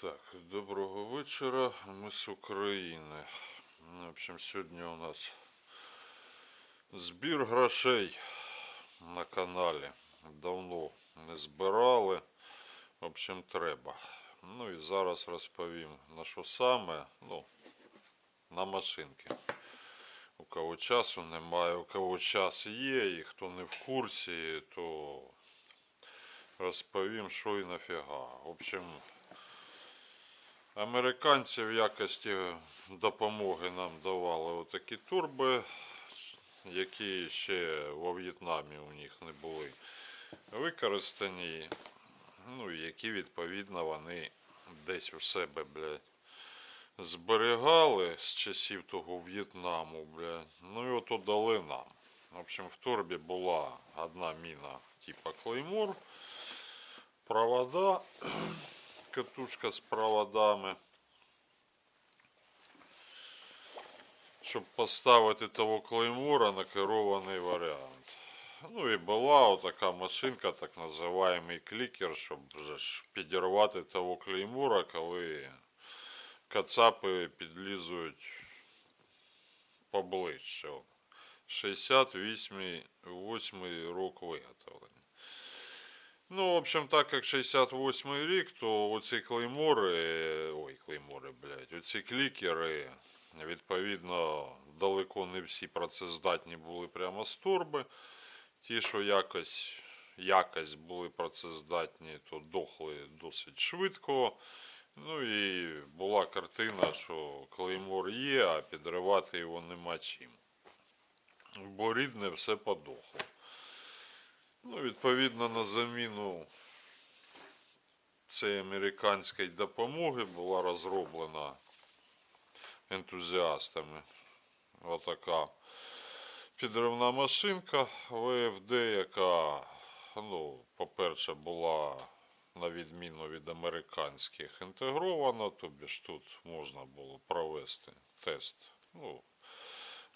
Так, доброго вечора. Ми з України. В общем, сьогодні у нас збір грошей на каналі. Давно не збирали. В общем, треба. Ну і зараз розповім на що саме. Ну, на машинки. У кого часу немає, у кого час є, і хто не в курсі, то розповім, що і нафіга. В общем, Американці в якості допомоги нам давали отакі турби, які ще во В'єтнамі у них не були використані. Ну, які відповідно вони десь у себе, блядь, зберігали з часів того В'єтнаму, блядь. Ну і ото дали нам. В общем, в турбі була одна міна типа Клеймор, провода катушка з проводами. Щоб поставити того клеймора на керований варіант. Ну і була отака машинка, так називаємий клікер, щоб вже ж підірвати того клеймора, коли кацапи підлізують поближче. 68 8 рок виготовлення. Ну, в общем, так як 68-й рік, то оці клеймори, ой, клеймори, блядь, оці клікери, відповідно, далеко не всі працездатні були прямо з турби. Ті, що якось, якось були працездатні, то дохли досить швидко. Ну і була картина, що клеймор є, а підривати його нема чим. Бо рідне все подохло. Ну, відповідно, на заміну цієї американської допомоги була розроблена ентузіастами отака підривна машинка ВФД, яка, ну, по-перше, була на відміну від американських інтегрована, тобі ж тут можна було провести тест. Ну,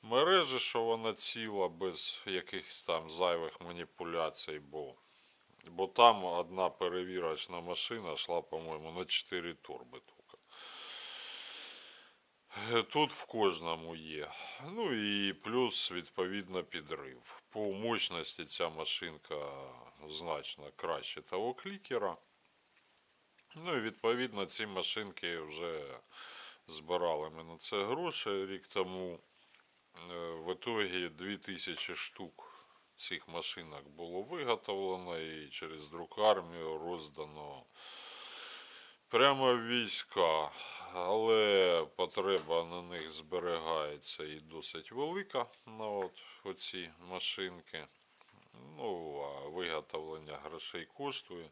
мережі, що вона ціла без якихось там зайвих маніпуляцій, бо, бо там одна перевірочна машина йшла, по-моєму, на 4 турби Тут в кожному є. Ну і плюс, відповідно, підрив. По мощності ця машинка значно краще того клікера. Ну і відповідно ці машинки вже збирали ми на це гроші рік тому. Е, В итоге 2000 штук цих машинок було виготовлено і через друкармію роздано прямо війська. Але потреба на них зберігається і досить велика на от оці машинки. Ну, а виготовлення грошей коштує.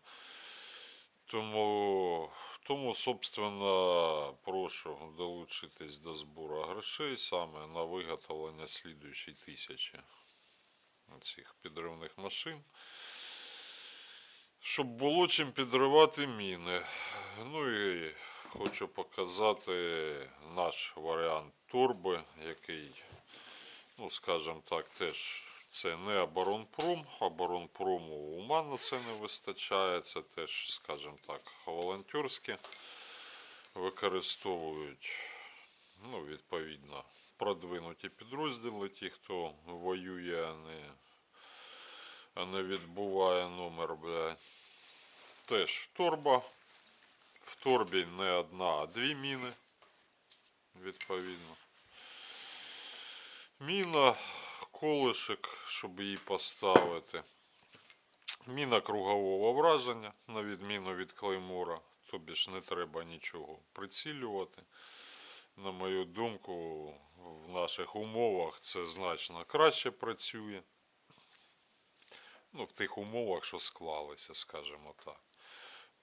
Тому, тому, собственно, прошу долучитись до збору грошей саме на виготовлення слідуючої тисячі цих підривних машин. Щоб було чим підривати міни. Ну і хочу показати наш варіант турби, який, ну скажімо так, теж це не оборонпром. Оборонпрому ума на це не вистачає. Це теж, скажімо так, волонтерське використовують, ну, відповідно, продвинуті підрозділи, ті, хто воює, а не, а не відбуває номер, блядь. Теж торба. В торбі не одна, а дві міни, відповідно. Міна, колишик, щоб її поставити. Міна кругового враження, на відміну від клеймора. Тобі ж не треба нічого прицілювати. На мою думку, в наших умовах це значно краще працює. Ну, в тих умовах, що склалися, скажімо так.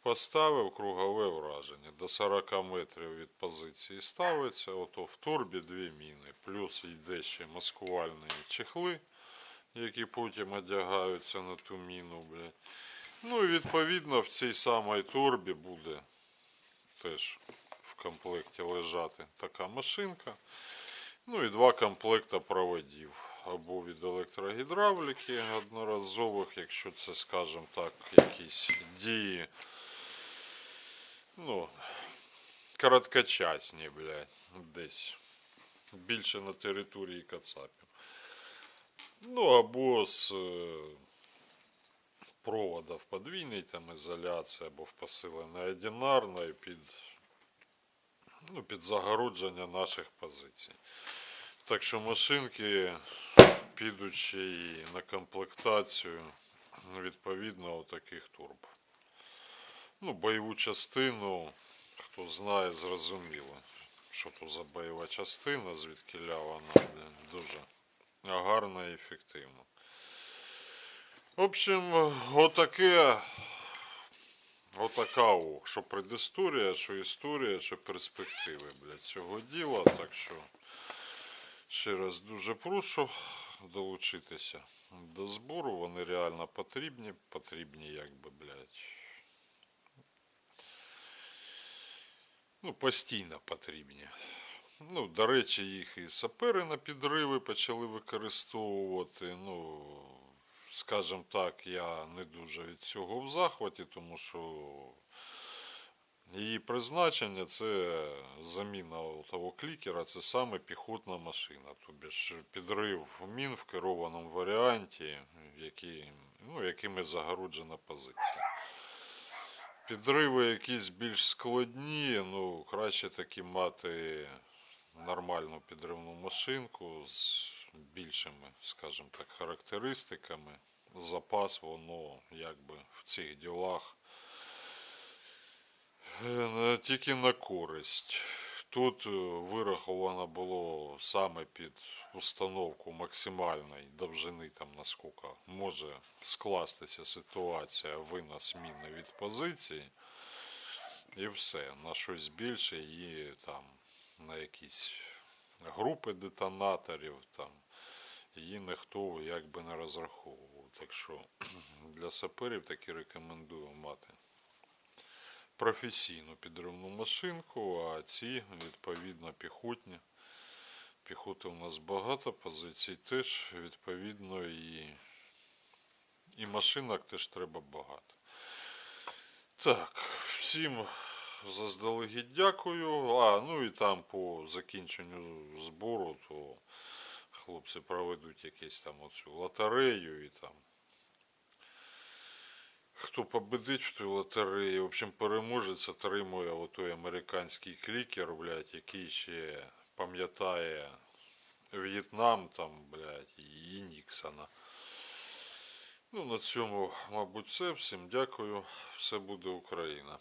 Поставив кругове враження. До 40 метрів від позиції ставиться. Ото в турбі дві міни. Плюс йде ще маскувальні чехли, які потім одягаються на ту міну. Блядь. Ну і відповідно в цій самій турбі буде теж в комплекті лежати така машинка. Ну і два комплекта проводів. Або від електрогідравліки одноразових, якщо це, скажімо так, якісь дії. Ну, короткочасні, блядь, десь. Більше на території Кацапів. Ну, або з е, провода в подвійній там ізоляції, або в посиленій одинарної під, ну, під загородження наших позицій. Так що машинки і на комплектацію відповідно таких турб. Ну, бойову частину, хто знає, зрозуміло, що то за бойова частина, звідки вона блін, дуже гарна і ефективна. В общем, отаке. Отака, що предісторія, що історія, що перспективи для цього діла. Так що ще раз дуже прошу долучитися до збору. Вони реально потрібні. Потрібні, якби, блядь. Ну, постійно потрібні. Ну, до речі, їх і сапери на підриви почали використовувати. Ну, скажімо так, я не дуже від цього в захваті, тому що її призначення це заміна того клікера, це саме піхотна машина. Тобі ж підрив мін в керованому варіанті, які, ну, якими загороджена позиція. Підриви якісь більш складні, ну краще таки мати нормальну підривну машинку з більшими, скажімо так, характеристиками. Запас воно якби в цих ділах е, тільки на користь. Тут е, вираховано було саме під установку максимальної довжини, там наскільки може скластися ситуація винос міни від позиції. І все, на щось більше і там на якісь групи детонаторів там її ніхто якби не розраховував. Так що для саперів таки рекомендую мати професійну підривну машинку, а ці відповідно піхотні. Піхоти у нас багато, позицій теж, відповідно, і, і машинок теж треба багато. Так, всім заздалегідь дякую. А, ну і там по закінченню збору, то хлопці проведуть якусь там оцю лотерею і там. Хто победить в тій лотереї, в общем, переможець отримує отой американський клікер, блядь, який ще пам'ятає В'єтнам там, блядь, і Ніксона. Ну, на цьому, мабуть, все. Всім дякую. Все буде Україна.